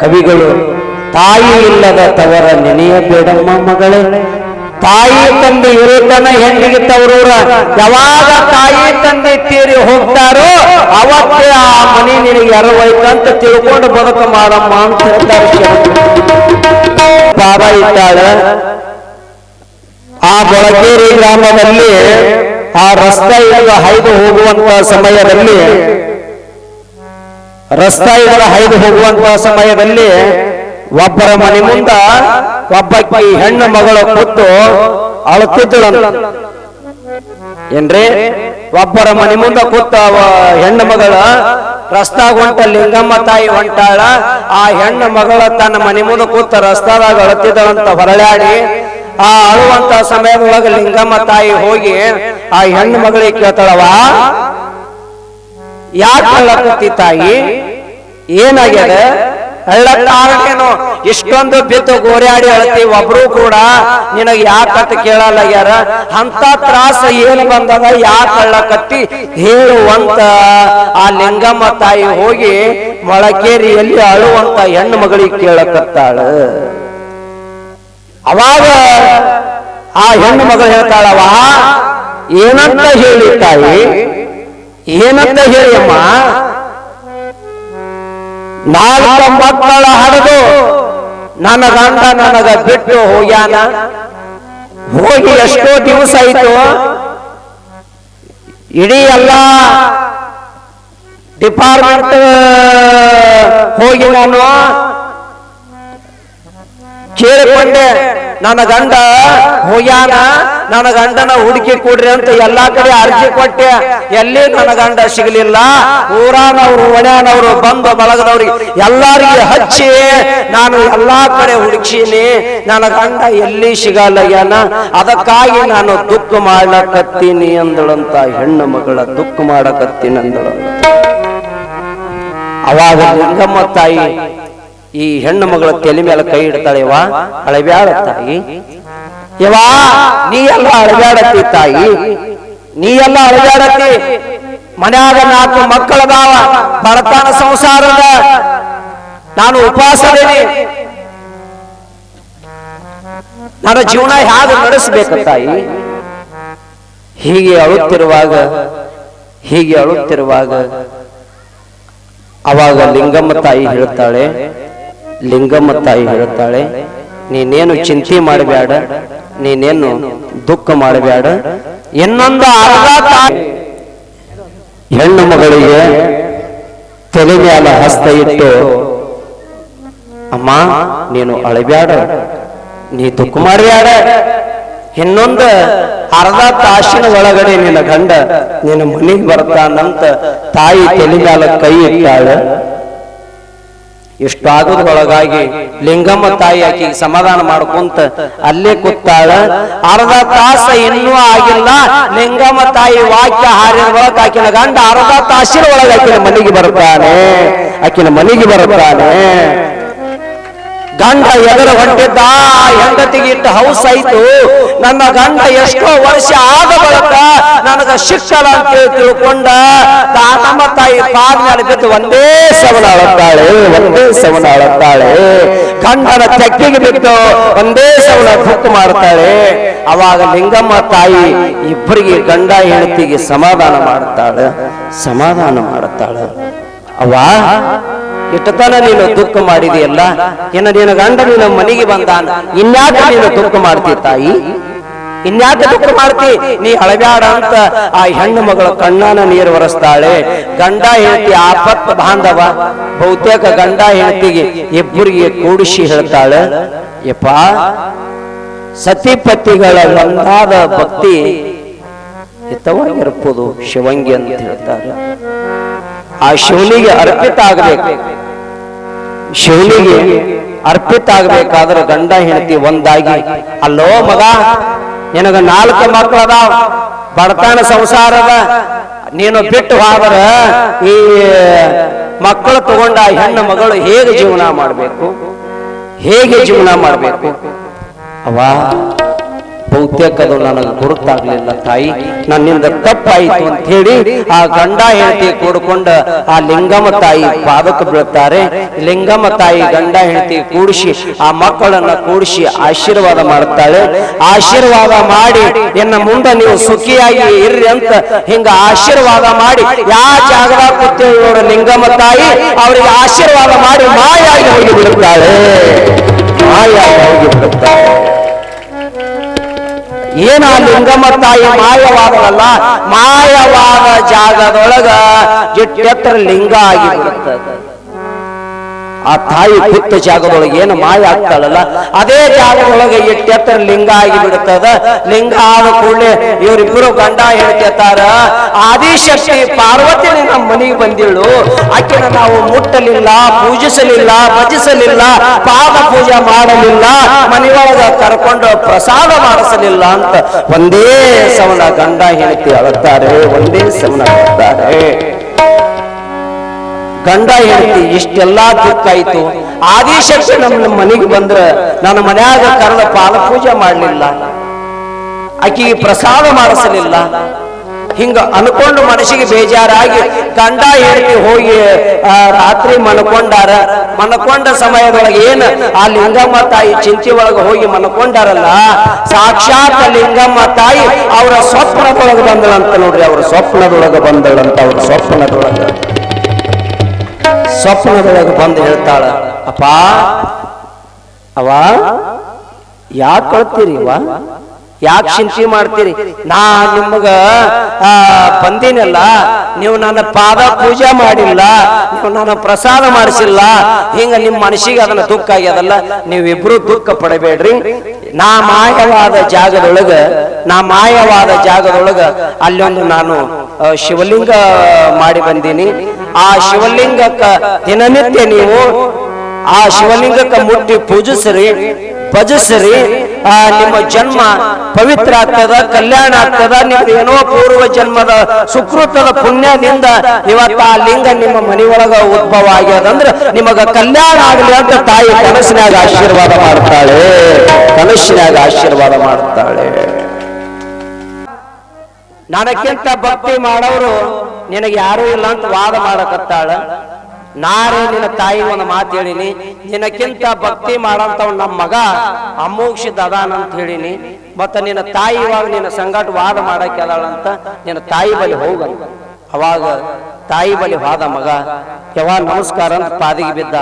ಕವಿಗಳು, ತಾಯಿ ಇಲ್ಲದ ತವರ ನೆನೆಯಬೇಡಮ್ಮ ಮಗಳೇ. ತಾಯಿ ತಂದೆ ಇರುತ್ತನ ಹೆಣ್ಣಿಗೆ ತವರೂರ. ಯಾವಾಗ ತಾಯಿ ತಂದೆ ತೀರಿ ಹೋಗ್ತಾರೋ, ಅವತ್ತೇ ಆ ಮನೆ ನಿನಗೆ ಎರವೈತಂತ ತಿಳ್ಕೊಂಡು ಬದುಕ ಮಾಡಮ್ಮ ಅಂತ ಬಾಬಾ ಇದ್ದಾಳೆ. ಆ ಬೆಳಗೇರಿ ಗ್ರಾಮದಲ್ಲಿ, ಆ ರಸ್ತೆಯಿಂದ ಹೈದು ಹೋಗುವಂತ ಸಮಯದಲ್ಲಿ ರಸ್ತೆಯಿಂದ ಹೈದು ಹೋಗುವಂತ ಸಮಯದಲ್ಲಿ ಒಬ್ಬರ ಮನೆ ಮುಂದ ಒಬ್ಬಕ್ಕಿ ಹೆಣ್ಣು ಮಗಳು ಕೂತು ಅಳುತ್ತಿದ್ದಳು. ಏನ್ರಿ? ಒಬ್ಬರ ಮನೆ ಮುಂದ ಕೂತ ಹೆಣ್ಣು ಮಗಳ ರಸ್ತಾಗ ಹೊಂಟ ಲಿಂಗಮ್ಮ ತಾಯಿ ಹೊಂಟಾಳ. ಆ ಹೆಣ್ಣು ಮಗಳ ತನ್ನ ಮನೆ ಮುಂದೆ ಕೂತ ರಸ್ತಾದಾಗ ಅಳುತ್ತಿದ್ದಳಂತ ಹೊರಳಾಡಿ ಆ ಅಳುವಂತ ಸಮಯದೊಳಗೆ ಲಿಂಗಮ್ಮ ತಾಯಿ ಹೋಗಿ ಆ ಹೆಣ್ಣು ಮಗಳಿಗೆ ಕೇಳ್ತಾಳವ ಯಾಕೆ ಅಳಕತ್ತಿ ತಾಯಿ? ಏನಾಗ್ಯದ? ಕಾರಣೇನು ಇಷ್ಟೊಂದು ಬಿದ್ದು ಗೋರ್ಯಾಡಿ ಹೇಳ್ತಿ ಒಬ್ರು ಕೂಡ ನಿನಗೆ ಕೇಳಲ್ಲ ಕೇಳಲಾಗ್ಯಾರ? ಅಂತ ತ್ರಾಸ ಏನು ಬಂದದ? ಯಾಕೆ ಅಳ್ಳಕತ್ತಿ? ಹೇಳುವಂತ ಆ ಲಿಂಗಮ್ಮ ತಾಯಿ ಹೋಗಿ ಮೊಳಕೇರಿಯಲ್ಲಿ ಅಳುವಂತ ಹೆಣ್ಣು ಮಗಳಿಗೆ ಕೇಳಕತ್ತಾಳ. ಅವಾಗ ಆ ಹೆಣ್ಣು ಮಗಳು ಹೇಳ್ತಾಳವ ಏನಂತ ಹೇಳಿ ತಾಯಿ? ಏನಂತ ಹೇಳಿಯಮ್ಮ? ನಾಲ್ಕು ಮಕ್ಕಳ ಹಡದು ನನ್ನ ಗಂಡ ನನಗ ಬಿಟ್ಟು ಹೋಗ್ಯಾನ? ಹೋಗಿ ಎಷ್ಟೋ ದಿವಸ ಆಯ್ತು. ಇಡೀ ಎಲ್ಲ ಡಿಪಾರ್ಟ್ಮೆಂಟ್ ಹೋಗಿ ನಾನು ಕೇಳಿಕೊಂಡೆ. ನನ್ನ ಗಂಡ ಹೋಗ್ಯಾನ ನನ್ನ ಗಂಡನ ಹುಡುಕಿ ಕೊಡ್ರಿ ಅಂತ ಎಲ್ಲಾ ಕಡೆ ಅರ್ಜಿ ಕೊಟ್ಟೆ. ಎಲ್ಲಿ ನನ್ನ ಗಂಡ ಸಿಗಲಿಲ್ಲ? ಊರಾನವ್ರು, ಒಣ್ಯಾನವ್ರು, ಬಂದು ಬಳಗದವ್ರಿಗೆ ಎಲ್ಲಾರಿಗೆ ಹಚ್ಚಿ ನಾನು ಎಲ್ಲಾ ಕಡೆ ಹುಡುಕಿನಿ ನನ್ನ ಗಂಡ ಎಲ್ಲಿ ಸಿಗಲ್ಲಯ್ಯನ ಅದಕ್ಕಾಗಿ ನಾನು ದುಃಖ ಮಾಡ್ಲಕತ್ತೀನಿ ಅಂದಳಂತ ಹೆಣ್ಣು ಮಗಳ ದುಃಖ ಮಾಡಕತ್ತೀನಿ ಅಂದಳು. ಅವಾಗ ಲಿಂಗಮ್ಮ ತಾಯಿ ಈ ಹೆಣ್ಣು ಮಗಳ ತಲೆ ಮೇಲೆ ಕೈ ಇಡ್ತಾಳೆ ಇಡ್ತಾಳೆವ ಅಳಬ್ಯಾಡ ತಾಯಿ ಯವಾ ನೀ ಎಲ್ಲ ಅಳಬ್ಯಾಡತಿ ತಾಯಿ. ನೀ ಎಲ್ಲ ಅಳಬ್ಯಾಡತಿ ಮನ್ಯಾಗ ನಾಲ್ಕು ಮಕ್ಕಳದಾವ ಬಡತನ ಸಂಸಾರದ. ನಾನು ಉಪವಾಸ ನನ್ನ ಜೀವನ ಹೇಗೆ ನಡೆಸಬೇಕು ತಾಯಿ? ಹೀಗೆ ಅಳುತ್ತಿರುವಾಗ ಹೀಗೆ ಅಳುತ್ತಿರುವಾಗ, ಅವಾಗ ಲಿಂಗಮ್ಮ ತಾಯಿ ಹೇಳ್ತಾಳೆ ಲಿಂಗಮ್ಮ ತಾಯಿ ಹೇಳುತ್ತಾಳೆ ನೀನೇನು ಚಿಂತೆ ಮಾಡಬೇಡ, ನೀನೇನು ದುಃಖ ಮಾಡಬೇಡ, ಇನ್ನೊಂದು ಹೆಣ್ಣು ಮಗಳಿಗೆ ತಲೆ ಮೇಲೆ ಹಸ್ತ ಇಟ್ಟು, ಅಮ್ಮ, ನೀನು ಅಳಬ್ಯಾಡ, ನೀ ದುಃಖ ಮಾಡಬೇಡ ಇನ್ನೊಂದು ಅರ್ಧ ತಾಸಿನ ಒಳಗಡೆ ನಿನ್ನ ಗಂಡ ನಿನ್ನ ಮನೆಗೆ ಬರ್ತಾನಂತ ತಾಯಿ ತಲೆ ಮ್ಯಾಲ ಕೈ ಇಟ್ಟಾಳ ಇಷ್ಟಾಗೋದ್ರೊಳಗಾಗಿ ಲಿಂಗಮ್ಮ ತಾಯಿ ಆಕಿ ಸಮಾಧಾನ ಮಾಡ್ಕೊಂತ ಅಲ್ಲೇ ಕೂತಾಳ. ಅರ್ಧ ತಾಸ ಇನ್ನೂ ಆಗಿಲ್ಲ. ಲಿಂಗಮ್ಮ ತಾಯಿ ವಾಕ್ಯ ಒಳಗೆ ಆಕಿನ ಗಂಡ ಅರ್ಧ ತಾಸಿನ ಒಳಗೆ ಆಕಿನ ಮನೆಗೆ ಬರುತ್ತಾನೆ ಆಕಿನ ಮನೆಗೆ ಬರ್ತಾನೆ. ಗಂಡ ಎದುರು ಹೊಂಟಿದ್ದ ಹೆಂಡತಿಗೆ ಇಟ್ಟ ಹೌಸ್ ಆಯ್ತು. ನನ್ನ ಗಂಡ ಎಷ್ಟೋ ವರ್ಷ ಆದ ಬಳಿಕ ನನಗ ಶಿಕ್ಷಣ ಅಂತ ತಿಳ್ಕೊಂಡ ತಾತಮ್ಮ ತಾಯಿ ಪಾದ ಒಂದೇ ಸವನ ಅಳತ್ತಾಳೆ ಒಂದೇ ಸವನ ಅಳುತ್ತಾಳೆ ಗಂಡನ ತೆಕ್ಕಿಗೆ ಬಿದ್ದು ಒಂದೇ ಸವನ ಬುಕ್ ಮಾಡ್ತಾಳೆ ಅವಾಗ ಲಿಂಗಮ್ಮ ತಾಯಿ ಇಬ್ಬರಿಗೆ ಗಂಡ ಹೆಂಡತಿಗೆ ಸಮಾಧಾನ ಮಾಡುತ್ತಾಳೆ ಸಮಾಧಾನ ಮಾಡುತ್ತಾಳೆ. ಅವ್ವ ಇಟ್ಟತನ ನೀನು ದುಃಖ ಮಾಡಿದೆಯಲ್ಲ? ಇನ್ನು ನಿನ್ನ ಗಂಡ ನಿನ್ನ ಮನೆಗೆ ಬಂದ ಇನ್ಯಾಕೆ ನೀನು ದುಃಖ ಮಾಡ್ತಿ ತಾಯಿ? ಇನ್ಯಾಕೆ ದುಃಖ ಮಾಡ್ತಿ? ನೀ ಅಳಗಾಡ ಅಂತ ಆ ಹೆಣ್ಣು ಮಗಳ ಕಣ್ಣನ ನೀರು ಒರೆಸ್ತಾಳೆ. ಗಂಡ ಹೆಂಡತಿ ಆಪತ್ ಬಾಂಧವ. ಬಹುತೇಕ ಗಂಡ ಹೆಂಡತಿಗೆ ಇಬ್ಬರಿಗೆ ಕೂಡಿಸಿ ಹೇಳ್ತಾಳೆ, ಯಪ್ಪ, ಸತಿಪತಿಗಳ ಒಂದಾದ ಭಕ್ತಿ ಹಿತವಾಗಿರ್ಬೋದು ಶಿವಂಗಿ ಅಂತ ಹೇಳ್ತಾರೆ. ಆ ಶಿವನಿಗೆ ಅರ್ಪಿತ ಆಗಬೇಕು. ಶಿವನಿಗೆ ಅರ್ಪಿತ ಆಗ್ಬೇಕಾದ್ರೆ ಗಂಡ ಹೆಂಡತಿ ಒಂದಾಗಿ, ಅಲ್ಲೋ ಮಗ, ನಿನಗ ನಾಲ್ಕು ಮಕ್ಕಳದಾವ, ಬಡತನ ಸಂಸಾರದ, ನೀನು ಬಿಟ್ಟು ಹೋದ್ರ ಈ ಮಕ್ಕಳು ತಗೊಂಡ ಹೆಣ್ಣು ಮಗಳು ಹೇಗೆ ಜೀವನ ಮಾಡಬೇಕು? ಹೇಗೆ ಜೀವನ ಮಾಡಬೇಕು? ಅವ ಬಹುತೇಕ ಅದು ನನಗೆ ಗುರುತಾಗ್ಲಿಲ್ಲ ತಾಯಿ. ನನ್ನಿಂದ ತಪ್ಪಾಯಿತು ಅಂತ ಹೇಳಿ ಆ ಗಂಡ ಹೆಂಡತಿ ಕೂಡ್ಕೊಂಡ ಆ ಲಿಂಗಮ್ಮ ತಾಯಿ ಪಾದಕ್ಕೆ ಬೀಳ್ತಾರೆ. ಲಿಂಗಮ್ಮ ತಾಯಿ ಗಂಡ ಹೆಂಡತಿ ಕೂಡಿಸಿ ಆ ಮಕ್ಕಳನ್ನ ಕೂಡಿಸಿ ಆಶೀರ್ವಾದ ಮಾಡ್ತಾಳೆ. ಆಶೀರ್ವಾದ ಮಾಡಿ ಎನ್ನ ಮುಂದೆ ನೀವು ಸುಖಿಯಾಗಿ ಇರ್ರಿ ಅಂತ ಹಿಂಗ ಆಶೀರ್ವಾದ ಮಾಡಿ ಯಾವ ಜಾಗದಾಗ ಕೂತೇವೆ ನೋಡ ಲಿಂಗಮ್ಮ ತಾಯಿ, ಅವರಿಗೆ ಆಶೀರ್ವಾದ ಮಾಡಿ ಮಾಯಾಗಿ ಹೋಗಿ ಬಿಡುತ್ತಾಳೆ. ಮಾಯಾಗಿ ಹೋಗಿ ಬಿಡುತ್ತಾಳೆ. ಏನ ಲಿಂಗಮ್ಮ ತಾಯಿ ಮಾಯವಾದವಲ್ಲ ಮಾಯವಾದ ಜಾಗದೊಳಗ ಎತ್ತರ ಲಿಂಗ ಆಗಿ ಬಿಡುತ್ತದೆ. ಆ ತಾಯಿ ಜಾಗ ಜಾಗದೊಳಗೆ ಏನು ಮಾಯ ಆಗ್ತಾಳಲ್ಲ, ಅದೇ ಜಾಗದೊಳಗೆ ಎತ್ತರ ಲಿಂಗ ಆಗಿ ಬಿಡುತ್ತದ ಲಿಂಗ ಆದ ಕೂಡಲೇ ಇವರಿಬ್ಬರು ಗಂಡ ಹೇಳ್ತಾರ ಆದಿಶಕ್ತಿ ಪಾರ್ವತಿ ನಮ್ಮ ಮನೆಗೆ ಬಂದಿಳು. ಆಕೆನ ನಾವು ಮುಟ್ಟಲಿಲ್ಲ, ಪೂಜಿಸಲಿಲ್ಲ, ಭಜಿಸಲಿಲ್ಲ, ಪಾದ ಪೂಜೆ ಮಾಡಲಿಲ್ಲ, ಮನೆಯೊಳಗ ಕರ್ಕೊಂಡು ಪ್ರಸಾದ ಮಾಡಿಸಲಿಲ್ಲ ಅಂತ ಒಂದೇ ಸವನ ಗಂಡ ಹೆಂಡತಿ ಅಳುತ್ತಾರೆ, ಒಂದೇ ಸಮನ ಅಳುತ್ತಾರೆ ಗಂಡ ಹೆಂಡತಿ, ಇಷ್ಟೆಲ್ಲಾ ದುಃಖ ಆಯ್ತು. ಆದಿಶಕ್ತಿ ನಮ್ಮ ಮನೆಗೆ ಬಂದ್ರ ನನ್ನ ಮನ್ಯಾಗ ಕರೆದ ಪಾಲ ಪೂಜೆ ಮಾಡಲಿಲ್ಲ. ಆಕಿಗೆ ಪ್ರಸಾದ ಮಾಡಿಸಲಿಲ್ಲ. ಹಿಂಗ ಅನ್ಕೊಂಡು ಮನಸ್ಸಿಗೆ ಬೇಜಾರಾಗಿ ಗಂಡ ಹೆಂಡತಿ ಹೋಗಿ ರಾತ್ರಿ ಮನ್ಕೊಂಡಾರ ಮನ್ಕೊಂಡ ಸಮಯದೊಳಗೆ ಏನು ಆ ಲಿಂಗಮ್ಮ ತಾಯಿ ಚಿಂತೆ ಒಳಗೆ ಹೋಗಿ ಮನ್ಕೊಂಡಾರಲ್ಲ ಸಾಕ್ಷಾತ್ ಲಿಂಗಮ್ಮ ತಾಯಿ ಅವರ ಸ್ವಪ್ನದೊಳಗೆ ಬಂದಳಂತ ನೋಡ್ರಿ, ಅವ್ರ ಸ್ವಪ್ನದೊಳಗೆ ಬಂದಳಂತ ಅವ್ರ ಸ್ವಪ್ನದೊಳಗೆ. ಸ್ವಪ್ನದೊಳಗೆ ಬಂದು ಹೇಳ್ತಾಳ ಅಪ್ಪ ಅವ ಯಾಕೆ ಕಳ್ತೀರಿ ಅವ ಯಾಕೆ ಚಿಂತೆ ಮಾಡ್ತೀರಿ? ನಾ ನಿಮ್ಗ ಬಂದಿನಲ್ಲ. ನೀವು ನನ್ನ ಪಾದ ಪೂಜೆ ಮಾಡಿಲ್ಲ, ನೀವು ನನ್ನ ಪ್ರಸಾದ ಮಾಡಿಸಿಲ್ಲ. ಹಿಂಗ ನಿಮ್ಮ ಮನಸ್ಸಿಗೆ ಅದನ್ನ ದುಃಖ ಆಗ್ಯದಲ್ಲ, ನೀವಿಬ್ರು ದುಃಖ ಪಡಬೇಡ್ರಿ. ನಾ ಮಾಯವಾದ ಜಾಗದೊಳಗ, ನಾ ಮಾಯವಾದ ಜಾಗದೊಳಗ ಅಲ್ಲೊಂದು ನಾನು ಶಿವಲಿಂಗ ಮಾಡಿ ಬಂದೀನಿ. ಆ ಶಿವಲಿಂಗಕ್ಕ ದಿನನಿತ್ಯ ನೀವು ಆ ಶಿವಲಿಂಗಕ್ಕ ಮುಟ್ಟಿ ಪೂಜಿಸ್ರಿ. ಭಜಿಸ್ರಿ ಆ, ನಿಮ್ಮ ಜನ್ಮ ಪವಿತ್ರ ಆಗ್ತದ, ಕಲ್ಯಾಣ ಆಗ್ತದ, ನಿಮ್ದು ಏನೋ ಪೂರ್ವ ಜನ್ಮದ ಸುಕೃತದ ಪುಣ್ಯದಿಂದ ಇವತ್ತ ಆ ಲಿಂಗ ನಿಮ್ಮ ಮನೆಯೊಳಗ ಉದ್ಭವ ಆಗ್ಯದಂದ್ರ ನಿಮಗ ಕಲ್ಯಾಣ ಆಗಲಿ ಅಂತ ತಾಯಿ ಕನಸಿನಾಗ ಆಶೀರ್ವಾದ ಮಾಡ್ತಾಳೆ. ಕನಸಿನಾಗ ಆಶೀರ್ವಾದ ಮಾಡ್ತಾಳೆ. ನನಕ್ಕಿಂತ ಭಕ್ತಿ ಮಾಡೋರು ನಿನಗೆ ಯಾರೂ ಇಲ್ಲ ಅಂತ ವಾದ ಮಾಡಕತ್ತಾಳ. ನಾರೇ ನಿನ್ನ ತಾಯಿ ಒಂದು ಮಾತು ಹೇಳಿನಿ. ನಿನಕ್ಕಿಂತ ಭಕ್ತಿ ಮಾಡಂತವ್ ನಮ್ಮ ಮಗ ಅಮೋಕ್ಷಿತ ಅದಾನ ಅಂತ ಹೇಳಿನಿ. ಮತ್ತ ನಿನ್ನ ತಾಯಿ ಇವಾಗ ನಿನ್ನ ಸಂಗಾಟ ವಾದ ಮಾಡಕ್ಕೆ ಅದಾಳಂತ ನಿನ್ನ ತಾಯಿ ಬಳಿ ಹೋಗಂತ ಅವಾಗ ತಾಯಿ ಬಳಿ ಹೋದ ಮಗ ಯಾವಾಗ ನಮಸ್ಕಾರ ಅಂತ ಪಾದಿಗೆ ಬಿದ್ದ.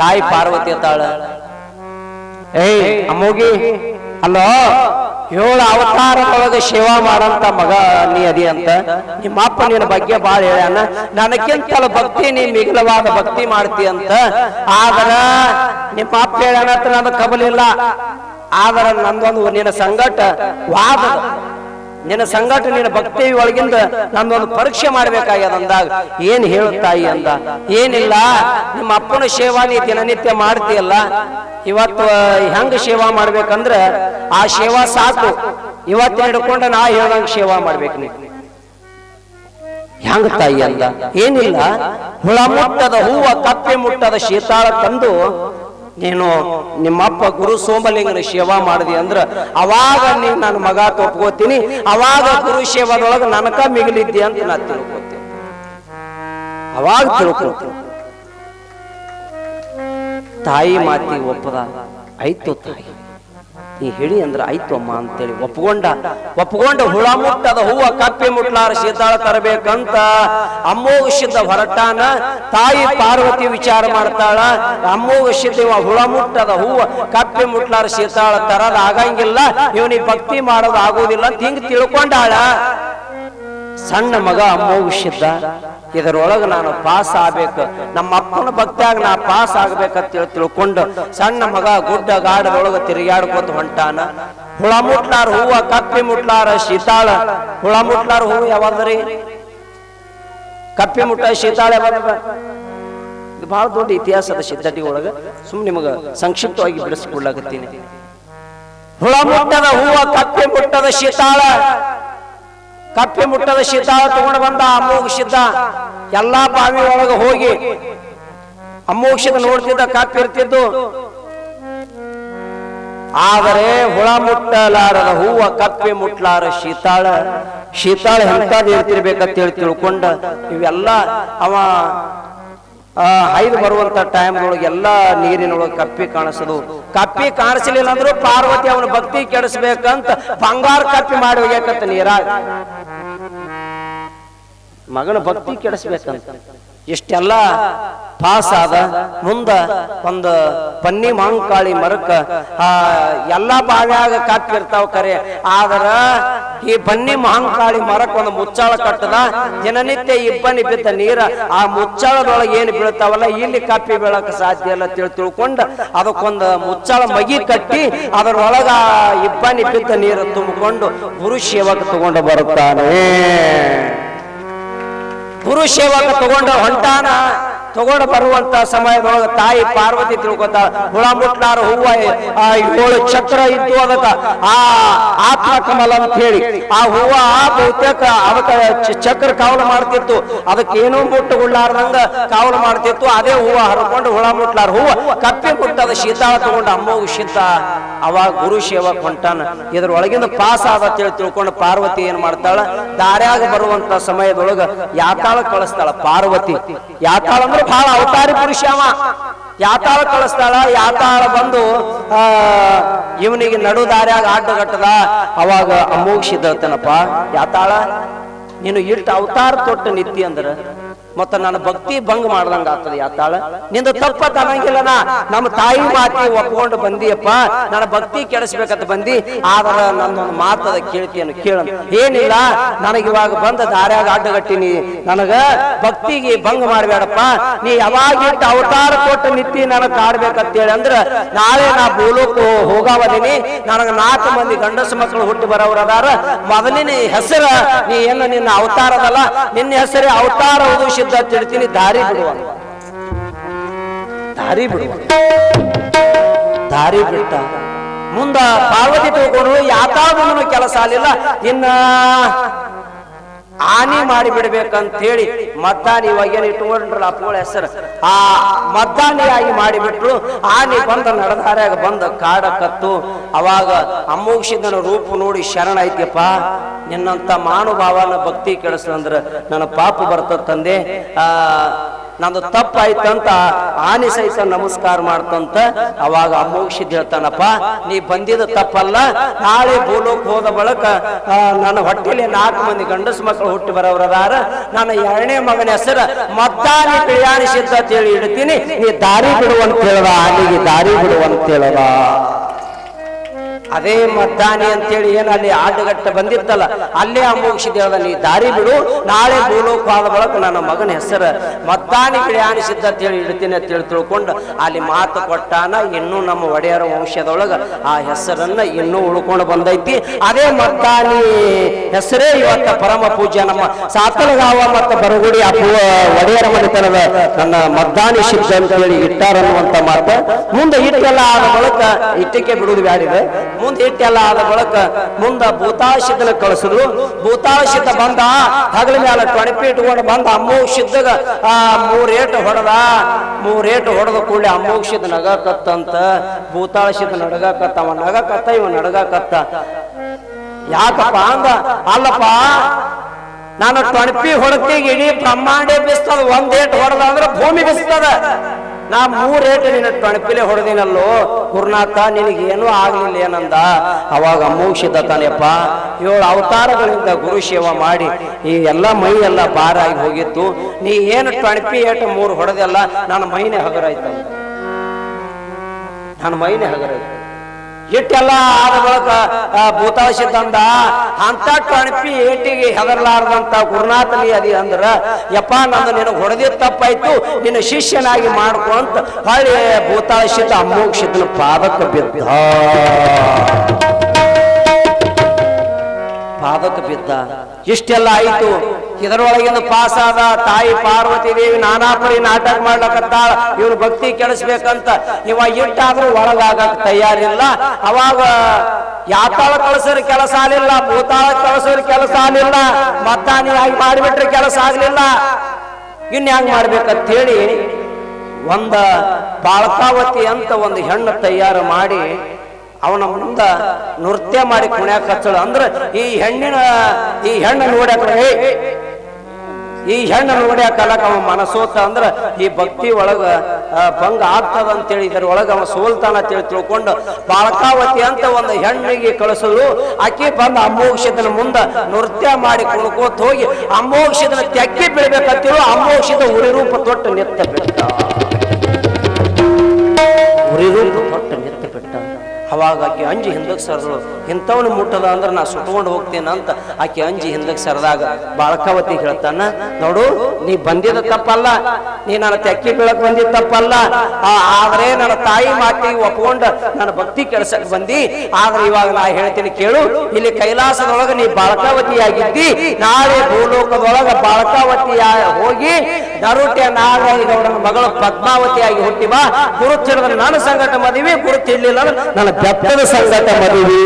ತಾಯಿ ಪಾರ್ವತಿ ತಾಳ ಏಯ್ ಅಮ್ಮೋಗಿ ಅಲ್ಲೋ, ಏಳು ಅವತಾರದೊಳಗೆ ಸೇವಾ ಮಾಡಂತ ಮಗ ನೀ ಅದಿ ಅಂತ. ನಿಮ್ಮ ಅಪ್ಪ ನಿನ್ನ ಬಗ್ಗೆ ಬಾಳ ಹೇಳ್ಯಾನ. ನನಕ್ಕಿಂತಲ ಭಕ್ತಿ ನೀ ಮಿಗಿಲವಾದ ಭಕ್ತಿ ಮಾಡ್ತಿ ಅಂತ. ಆದ್ರ ನಿಮ್ಮ ಅಪ್ಪ ಹೇಳ್ಯಾನ ಕಬಲಿಲ್ಲ ಆದ್ರ ನಂದೊಂದು ನಿನ್ನ ಸಂಗಟ ವಾದ ನಿನ್ನ ಸಂಘಟ ನಿನ್ನ ಭಕ್ತಿ ಒಳಗಿಂದ ನಮ್ದೊಂದು ಪರೀಕ್ಷೆ ಮಾಡ್ಬೇಕಾಗ್ಯದ ಅಂದಾಗ ಏನ್ ಹೇಳುತ್ತಾಯಿ ಅಂದ? ಏನಿಲ್ಲ, ನಿಮ್ಮ ಅಪ್ಪನ ಸೇವಾ ನೀ ದಿನನಿತ್ಯ ಮಾಡ್ತೀಯಲ್ಲ, ಇವತ್ತು ಹೆಂಗ ಸೇವಾ ಮಾಡ್ಬೇಕಂದ್ರ ಆ ಸೇವಾ ಸಾಕು. ಇವತ್ತು ಹಿಡ್ಕೊಂಡ ನಾ ಹೇಳಂಗ ಸೇವಾ ಮಾಡ್ಬೇಕು ನೀ. ಹೆಂಗ ತಾಯಿ ಅಂದ? ಏನಿಲ್ಲ, ಹುಳ ಮುಟ್ಟದ ಹೂವ, ಕಪ್ಪೆ ಮುಟ್ಟದ ಶೀತಾಳ ತಂದು ನೀನು ನಿಮ್ಮಪ್ಪ ಗುರು ಸೋಮಲಿಂಗನ ಸೇವಾ ಮಾಡಿದಿ ಅಂದ್ರ ಅವಾಗ ನೀ ನನ್ನ ಮಗ ತೊಪ್ಕೋತೀನಿ, ಅವಾಗ ಗುರು ಸೇವಾದೊಳಗ ನನಕ ಮಿಗಿಲಿದ್ದಿ ಅಂತ ನಾ ತಿಳ್ಕೊತೀನಿ. ಅವಾಗ ತಿಳ್ಕೊತೀನಿ. ತಾಯಿ ಮಾತಿ ಒಪ್ಪದ, ಆಯ್ತು ತಾಯಿ ನೀ ಹೇಳಿ ಅಂದ್ರೆ ಆಯ್ತು ಅಮ್ಮ ಅಂತೇಳಿ. ಒಪ್ಕೊಂಡ. ಒಪ್ಕೊಂಡ ಹುಳ ಮುಟ್ಟದ ಹೂವ ಕಪ್ಪೆ ಮುಟ್ಲಾರ ಶೀತಾಳ ತರಬೇಕಂತ. ವಿಷಯದ ಹೊರಟಾನ ತಾಯಿ ಪಾರ್ವತಿ ವಿಚಾರ ಮಾಡ್ತಾಳ. ಅಮ್ಮೋ ಇವ ಹುಳ ಮುಟ್ಟದ ಹೂವ ಕಪ್ಪೆ ಮುಟ್ಲಾರ ಶೀತಾಳ ತರದ ಆಗಂಗಿಲ್ಲ. ಇವನಿಗೆ ಭಕ್ತಿ ಮಾಡೋದು ಆಗೋದಿಲ್ಲ ಅಂತ ಹಿಂಗ್ ತಿಳ್ಕೊಂಡಾಳ. ಸಣ್ಣ ಮಗ ಅಮ್ಮೋಗಿಸಿದ್ದ ಇದರೊಳಗೆ ನಾನು ಪಾಸ್ ಆಗ್ಬೇಕು. ನಮ್ಮ ಅಪ್ಪನ ಭಕ್ತಿಯಾಗ ನಾ ಪಾಸ್ ಆಗ್ಬೇಕಂತ ಹೇಳಿ ತಿಳ್ಕೊಂಡು ಸಣ್ಣ ಮಗ ಗುಡ್ಡ ಗಾಡದೊಳಗ ತಿರುಗಾಡ್ಕೋತ ಹೊಂಟಾನ. ಹುಳ ಮುಟ್ಲಾರ ಹೂವ, ಕಪ್ಪಿ ಮುಟ್ಲಾರ ಶೀತಾಳ. ಹುಳ ಮುಟ್ಲಾರ ಹೂವು ಯಾವಾದ್ರಿ ಕಪ್ಪಿ ಮುಟ್ಟ ಶೀತಾಳ ಇದು ಬಹಳ ದೊಡ್ಡ ಇತಿಹಾಸದ ಸಿದ್ಧತೆ ಒಳಗ. ಸುಮ್ ನಿಮಗ ಸಂಕ್ಷಿಪ್ತವಾಗಿ ಬಿಡಿಸ್ಕೊಡ್ಲಾಗತ್ತೀನಿ ಹುಳ ಮುಟ್ಟದ ಹೂವ, ಕಪ್ಪಿ ಮುಟ್ಟದ ಶೀತಾಳ. ಕಪ್ಪೆ ಮುಟ್ಟದ ಸಿದ್ಧ ತಗೊಂಡು ಬಂದ ಅಮೋಘಿಸಿದ್ದ ಎಲ್ಲಾ ಬಾವಿ ಒಳಗೆ ಹೋಗಿ ಅಮೋಕ್ಷದ ನೋಡ್ತಿದ್ದ, ಕಪ್ಪೆ ಇರ್ತಿದ್ದು ಆದರೆ ಹುಳ ಮುಟ್ಟಲಾರದ ಹೂವ ಕಪ್ಪೆ ಮುಟ್ಲಾರ ಶೀತಾಳ. ಶೀತಾಳ ಎಂತದ್ ಹೇಳ್ತಿರ್ಬೇಕಂತ ಹೇಳಿ ತಿಳ್ಕೊಂಡ. ಇವೆಲ್ಲ ಅವ ಹೈದು ಬರುವಂತ ಟೈಮ್ದೊಳಗೆ ಎಲ್ಲಾ ನೀರಿನೊಳಗೆ ಕಪ್ಪಿ ಕಾಣಿಸೋದು. ಕಪ್ಪಿ ಕಾಣಿಸಲಿಲ್ಲ ಅಂದ್ರೂ ಪಾರ್ವತಿ ಅವನ ಭಕ್ತಿ ಕೆಡಿಸ್ಬೇಕಂತ ಬಂಗಾರ ಕಪ್ಪಿ ಮಾಡಿ ಹೋಗ್ಯಾಕತ್ತ ನೀರಾಗ. ಮಗನ ಭಕ್ತಿ ಕೆಡಿಸ್ಬೇಕಂತ. ಇಷ್ಟೆಲ್ಲ ಪಾಸ್ ಆದ ಮುಂದ ಒಂದು ಪನ್ನಿ ಮಾಂಕಾಳಿ ಮರಕ್ಕ, ಆ, ಎಲ್ಲಾ ಬಾವ್ಯಾಗ ಕಪ್ಪಿ ಇರ್ತಾವ ಕರೆ. ಆದ್ರ ಈ ಬನ್ನಿ ಮಹಂಕಾಳಿ ಮರಕ್ ಒಂದು ಮುಚ್ಚಾಳ ಕಟ್ಟದ, ದಿನನಿತ್ಯ ಇಬ್ಬನಿ ಬಿದ್ದ ನೀರ, ಆ ಮುಚ್ಚಾಳದೊಳಗೆ ಏನು ಬೀಳ್ತಾವಲ್ಲ, ಇಲ್ಲಿ ಕಪ್ಪಿ ಬೀಳಕ್ ಸಾಧ್ಯ ಇಲ್ಲ ತಿಳ್ ತಿಳ್ಕೊಂಡ, ಅದಕ್ಕೊಂದು ಮುಚ್ಚಾಳ ಮಗಿ ಕಟ್ಟಿ, ಅದರೊಳಗ ಆ ಇಬ್ಬನಿ ಬಿದ್ದ ನೀರು ತುಂಬಿಕೊಂಡು ಗುರು ಸೇವಕ ತಗೊಂಡು ಬರುತ್ತಾನೆ. ಗುರು ಸೇವಕ ತಗೊಂಡ ಹೊಂಟಾನ. ತಗೊಂಡು ಬರುವಂತ ಸಮಯದೊಳಗ ತಾಯಿ ಪಾರ್ವತಿ ತಿಳ್ಕೊತಾಳ, ಹುಳ ಮುಟ್ಲಾರ ಹೂವ ಏಳು ಚಕ್ರ ಇದ್ದು ಅದಕ್ಕ, ಆ ಆತ್ಮ ಕಮಲ ಅಂತ ಹೇಳಿ, ಆ ಹೂವ ಬಹುತೇಕ ಅದಕ್ಕ ಚಕ್ರ ಕಾವಲು ಮಾಡ್ತಿತ್ತು, ಅದಕ್ಕೆ ಏನೂ ಮುಟ್ಟುಗೊಳ್ಳಾರ್ದಂಗ ಕಾವಲು ಮಾಡ್ತಿತ್ತು, ಅದೇ ಹೂವ ಹರ್ಕೊಂಡು ಹುಳ ಮುಟ್ಲಾರ ಹೂವ, ಕಪ್ಪಿ ಮುಟ್ಟದ ಶೀತಾಳ ತಗೊಂಡು ಅಮ್ಮವು ಶೀತ ಅವಾಗ ಗುರು ಶಿವ ಹೊಂಟಾನ ಇದ್ರ ಒಳಗಿಂದ ಪಾಸ್ ಆದ ತಿಳಿ ತಿಳ್ಕೊಂಡು ಪಾರ್ವತಿ ಏನ್ ಮಾಡ್ತಾಳ, ದಾರ್ಯಾಗ ಬರುವಂತ ಸಮಯದೊಳಗ ಯಾತಾಳ ಕಳಿಸ್ತಾಳ ಪಾರ್ವತಿ, ಯಾತಾಳ ಅಂದ್ರೆ ಬಹಳ ಅವತಾರಿ ಪುರುಷ ಅವ. ಯಾತಾಳ ಕಳಿಸ್ತಾಳ, ಯಾತಾಳ ಬಂದು, ಆ, ಇವನಿಗೆ ನಡು ದಾರ್ಯಾಗ ಅಡ್ಡಗಟ್ಟದ ಅವಾಗ ಅಮೋಕ್ಷಿದ್ದತನಪ್ಪ ಯಾತಾಳ, ನೀನು ಇಟ್ಟು ಅವತಾರ ತೊಟ್ಟು ನಿತ್ಯ ಅಂದ್ರ ಮತ್ತ ನನ್ನ ಭಕ್ತಿ ಭಂಗ ಮಾಡ್ದಂಗ ಆಗ್ತದೆ ಯಾತಾಳ ನಿಂದು ತಪ್ಪ ತನಂಗಿಲ್ಲ ನಮ್ಮ ತಾಯಿ ಮಾತಿ ಒಪ್ಕೊಂಡು ಬಂದಿಯಪ್ಪ. ನನ್ನ ಭಕ್ತಿ ಕೆಡಿಸ್ಬೇಕಂತ ಬಂದಿ. ಆದ್ರ ನನ್ನೊಂದು ಮಾತದ ಕೇಳ್ತೀನಿ ಕೇಳ ಏನಿಲ್ಲ ನನಗಿವಾಗ ಬಂದ ದಾರ್ಯಾಗ ಅಡ್ಡಗಟ್ಟಿನಿ ನನಗ ಭಕ್ತಿಗೆ ಭಂಗ ಮಾಡಬೇಡಪ್ಪ. ನೀ ಯಾವಾಗ ಇಟ್ಟು ಅವತಾರ ಕೊಟ್ಟು ನಿತ್ತಿ ನನಗ್ ಕಾಡ್ಬೇಕಂತೇಳಿ ಅಂದ್ರ ನಾಳೆ ನಾ ಭೂಲೋಕ ಹೋಗಾವದಿನಿ ನನಗ ನಾಲ್ಕು ಮಂದಿ ಗಂಡಸು ಮಕ್ಕಳು ಹುಟ್ಟಿ ಬರೋರು ಅದಾರ. ಮೊದಲಿನ ಹೆಸರ ನೀ ಏನು ನಿನ್ನ ಅವತಾರದಲ್ಲ ನಿನ್ನ ಹೆಸರೇ ಅವತಾರ ಸಿದ್ಧ ತಿಳ್ತೀನಿ ದಾರಿ ಬಿಡುವ. ದಾರಿ ಬಿಡುವ. ದಾರಿ ಬಿಟ್ಟ. ಮುಂದ ಪಾರ್ವತಿ ತಗೊಂಡು ಯಾತಾದ್ರು ಕೆಲಸ ಆಗಲಿಲ್ಲ ಇನ್ನ ಮಾಡಿ ಬಿಡ್ಬೇಕಂತ ಹೇಳಿ ಮದ್ದಾನಿ ಇವಾಗ ಏನು ಅಪ್ಪಗಳ ಹೆಸರು? ಆ ಮದ್ದಾನಿಯಾಗಿ ಮಾಡಿಬಿಟ್ರು. ಹಾನಿ ಬಂದ ನಡೆದಾರ್ಯಾಗ ಬಂದ ಕಾಡ ಕತ್ತು. ಅವಾಗ ಅಮೋಕ್ಷಿದನ ರೂಪ ನೋಡಿ ಶರಣ ಐತಿಯಪ್ಪ ನಿನ್ನಂತ ಮಾನುಭಾವನ ಭಕ್ತಿ ಕೆಡಿಸ್ಲಂದ್ರ ನನ್ನ ಪಾಪ ಬರ್ತದ ತಂದೆ. ಆ ನಂದು ತಪ್ಪಾಯ್ತಂತ ಆನೆ ಸಹಿತ ನಮಸ್ಕಾರ ಮಾಡ್ತಂತ ಅವಾಗ ಅಮೋಕ್ಷಿದ್ ಹೇಳ್ತಾನಪ್ಪ, ನೀ ಬಂದಿದ ತಪ್ಪಲ್ಲ, ನಾಳೆ ಭೂಲೋಕ್ ಹೋದ ಬಳಕ ನನ್ನ ಹೊಟ್ಟೆಲಿ ನಾಲ್ಕು ಮಂದಿ ಗಂಡಸು ಮಕ್ಕಳು ಹುಟ್ಟಿ ಬರೋರದಾರ ನನ್ನ ಎರಡನೇ ಮಗನ ಹೆಸರ ಮತ್ತಾನೆ ಪ್ರಯಾಣಿಸಿದ್ದ ಅಂತ ಹೇಳಿ ಇಡ್ತೀನಿ. ನೀ ದಾರಿ ಬಿಡುವಂತ ಹೇಳದ ಆನೆಗೆ ದಾರಿ ಬಿಡುವಂತ ಹೇಳದ. ಅದೇ ಮದ್ದಾನಿ ಅಂತೇಳಿ ಏನು ಅಲ್ಲಿ ಆಟಗಟ್ಟ ಬಂದಿತ್ತಲ್ಲ, ಅಲ್ಲೇ ಅಮೋಕ್ಷಿದೇವದ ನೀ ದಾರಿ ಬಿಡು, ನಾಳೆ ಭೂಲೋಕವಾದ ಬಳಕ ನನ್ನ ಮಗನ ಹೆಸರು ಮದ್ದಾನಿ ಪ್ರಯಾಣಿಸಿದ್ದ ಸಿದ್ಧ ಅಂತ ಹೇಳಿ ಇಡ್ತೀನಿ ಅಂತ ಹೇಳಿ ತಿಳ್ಕೊಂಡು ಅಲ್ಲಿ ಮಾತು ಕೊಟ್ಟಾನ, ಇನ್ನೂ ನಮ್ಮ ಒಡೆಯರ ವಂಶದೊಳಗೆ ಆ ಹೆಸರನ್ನ ಇನ್ನೂ ಉಳ್ಕೊಂಡು ಬಂದೈತಿ. ಅದೇ ಮದ್ದಾನಿ ಹೆಸರೇ ಇವತ್ತ ಪರಮ ಪೂಜ್ಯ ನಮ್ಮ ಸಾತಲಗಾವ ಮತ್ತು ಬರಗುಡಿ ಆ ಒಡೆಯರ ಮನೆತನದ ನನ್ನ ಮದ್ದಾನಿ ಶಿಕ್ಷ ಅಂತ ಹೇಳಿ ಇಟ್ಟಾರ ಅನ್ನುವಂತ ಮಾತು. ಮುಂದೆ ಇಟ್ಟೆಲ್ಲ ಆದ ಬಳಕ ಇಟ್ಟಕ್ಕೆ ಬಿಡುವುದು ಬ್ಯಾಡಿದೆ ಮುಂದೆ ಇಟ್ಟೆಲ್ಲ ಆದ ಬಳಕ ಮುಂದ ಭೂತಾಶಿತ ಕಳಿಸಿದ್ರು. ಭೂತಾಳ ಸಿದ್ಧ ಬಂದ, ಹಗಲ ಮ್ಯಾಲ ಟೊಣಪಿ ಇಟ್ಕೊಂಡು ಬಂದ ಅಮ್ಮೋಗ ಸಿದ್ಧಗ ಆ ಮೂರೇಟ್ ಹೊಡೆದ. ಮೂರೇಟ್ ಹೊಡೆದ ಕೂಡಲೇ ಸಿದ್ಧ ನಗಕತ್ತಂತ ಭೂತಾಳ ಸಿದ್ಧ ನಡಗಕತ್ತ, ಅವ ನಗಕತ್ತ, ಇವ ನಡಗಕತ್ತ. ಯಾಕಪ್ಪ ಅಂದ, ಅಲ್ಲಪ್ಪ, ನಾನು ಟೊಣಪಿ ಹೊಡತಿಗೆ ಇಡೀ ಬ್ರಹ್ಮಾಂಡ ಬಿಸ್ತದ, ಒಂದೇಟ್ ಹೊಡೆದ ಅಂದ್ರೆ ಭೂಮಿ ಬಿಸ್ತದ. ನಾ ಮೂರೇಟ ನಿನ್ನ ಟೊಣಪಿಲೆ ಹೊಡೆದಿನಲ್ಲೋ, ಗುರುನಾಥ, ನಿನಗೇನೂ ಆಗಲಿಲ್ಲ ಏನಂದ? ಅವಾಗ ಅಮೋಕ್ಷಿದ ತಾನೆಪ್ಪ, ಏಳು ಅವತಾರಗಳಿಂದ ಗುರು ಸೇವಾ ಮಾಡಿ, ಈ ಎಲ್ಲ ಮೈ ಎಲ್ಲ ಭಾರ ಆಗಿ ಹೋಗಿತ್ತು ನೀ ಏನು ತಣಪಿ ಏಟ ಮೂರು ಹೊಡೆದಲ್ಲ, ನನ್ನ ಮೈನೇ ಹಗರಾಯ್ತು ನನ್ನ ಮೈನೇ ಹಗರಾಯ್ತು ಇಟ್ಟೆಲ್ಲ ಆದ ಬಳಿಕ ಭೂತಾಶಿ ತಂದ, ಅಂತ ಕಣಪಿ ಏಟಿಗೆ ಹೆದರ್ಲಾರ್ದಂತ ಗುರುನಾಥನಿ ಅದಿ ಅಂದ್ರ, ಯಪ್ಪ, ನಂದು ನಿನಗೆ ಹೊಡೆದಿದ್ದ ತಪ್ಪಾಯ್ತು, ನಿನ್ನ ಶಿಷ್ಯನಾಗಿ ಮಾಡ್ಕೊಂತ ಹೊಳ್ಳಿ ಭೂತಾಳ ಪಾದಕ ಅಮ್ಮೋಗ ಸಿದ್ಧನ ಪಾದಕ್ಕೆ ಬಿದ್ದ. ಪಾದಕ್ಕೆ ಬಿದ್ದ. ಇಷ್ಟೆಲ್ಲ ಆಯ್ತು. ಇದರೊಳಗಿಂದ ಪಾಸ್ ಆದ ತಾಯಿ ಪಾರ್ವತಿ ದೇವಿ ನಾನಾಪರಿ ನಾಟಕ ಮಾಡ್ಲಕತ್ತಾಳ. ಇವ್ರು ಭಕ್ತಿ ಕೆಡಿಸ್ಬೇಕಂತ ಇವ ಇಟ್ಟಾದ್ರೂ ಒಳಗಾಗಕ್ ತಯಾರಿಲ್ಲ. ಅವಾಗ ಯಾತಾಳ ಕಳಿಸೋರ್ ಕೆಲಸ ಆಗಲಿಲ್ಲ ಭೂತಾಳ ಕಳಿಸೋರ್ ಕೆಲಸ ಆಗಲಿಲ್ಲ ಆಗಿ ಮಾಡಿಬಿಟ್ರೆ ಕೆಲಸ ಆಗ್ಲಿಲ್ಲ. ಇನ್ ಹೆಂಗ್ ಮಾಡ್ಬೇಕಂತ ಹೇಳಿ ಒಂದ ಬಾಳಕಾವತಿ ಅಂತ ಒಂದು ಹೆಣ್ಣು ತಯಾರು ಮಾಡಿ ಅವನ ಮುಂದ ನೃತ್ಯ ಮಾಡಿ ಕುಣ್ಯಾಕ ಹಚ್ಚಳು ಅಂದ್ರ ಈ ಹೆಣ್ಣಿನ ಈ ಹೆಣ್ಣು ನೋಡ್ಯಾಕ ಏ, ಈ ಹೆಣ್ಣು ನೋಡ್ಯಾಕ ಕಾಲಕ್ಕೆ ಅವ ಮನಸೋತ ಅಂದ್ರ ಈ ಭಕ್ತಿ ಒಳಗ ಭಂಗ ಆಗ್ತದ ಅಂತೇಳಿ ಇದ್ರ ಒಳಗ ಅವ ಸೋಲ್ತಾನ ಅಂತೇಳಿ ತಿಳ್ಕೊಂಡು ಬಾಳಕಾವತಿ ಅಂತ ಒಂದು ಹೆಣ್ಣಿಗೆ ಕಳಿಸಲು ಆಕೆ ಬಂದ ಅಮೋಕ್ಷದನ ಮುಂದ ನೃತ್ಯ ಮಾಡಿ ಕುಣ್ಕೋತ ಹೋಗಿ ಅಮೋಕ್ಷದನ ತೆಕ್ಕಿ ಬೀಳ್ಬೇಕಂತೇಳಿ ಅಮೋಕ್ಷದ ಉರಿ ರೂಪ ತೊಟ್ಟು ನಿತ್ತ ಬಿಟ್ಟ. ಉರಿ ರೂಪ ತೊಟ್ಟು ನಿತ್ತ ಬಿಟ್ಟ ಅವಾಗ ಆಕೆ ಅಂಜಿ ಹಿಂದಕ್ಕೆ ಸರಿದಳು. ಇಂಥವನು ಮುಟ್ಟದ ಅಂದ್ರೆ ನಾ ಸುಟ್ಕೊಂಡು ಹೋಗ್ತೇನೆ ಅಂತ ಆಕೆ ಅಂಜಿ ಹಿಂದಕ್ಕೆ ಸರದಾಗ ಬಾಳಕಾವತಿ ಹೇಳ್ತಾನ, ನೋಡು, ನೀ ಬಂದಿದ ತಪ್ಪಲ್ಲ, ನೀ ನನ್ನ ತೆಕ್ಕಿ ಬೀಳಕ್ ಬಂದಿದ್ದ ತಪ್ಪಲ್ಲ ಆದ್ರೆ ನನ್ನ ತಾಯಿ ಮಾತಿಗೆ ಒಪ್ಕೊಂಡ ನನ್ನ ಭಕ್ತಿ ಕೆಲಸಕ್ಕೆ ಬಂದಿ, ಆದ್ರೆ ಇವಾಗ ನಾ ಹೇಳ್ತೀನಿ ಕೇಳು, ಇಲ್ಲಿ ಕೈಲಾಸದೊಳಗ ನೀ ಬಾಳಕಾವತಿಯಾಗಿದ್ದಿ, ನಾಳೆ ಭೂಲೋಕದೊಳಗ ಬಾಳಕಾವತಿಯ ಹೋಗಿ ನರುಟ್ಯ ನಾಗೌಡನ ಮಗಳು ಪದ್ಮಾವತಿಯಾಗಿ ಹುಟ್ಟಿ ಬಾ ಗುರು ನಾನು ಸಂಗಟ ಮದುವೆ, ಗುರುತಿರ್ಲಿಲ್ಲ ನನ್ನ ಬೆತ್ತದ ಸಂಗತ ಮದುವೆ.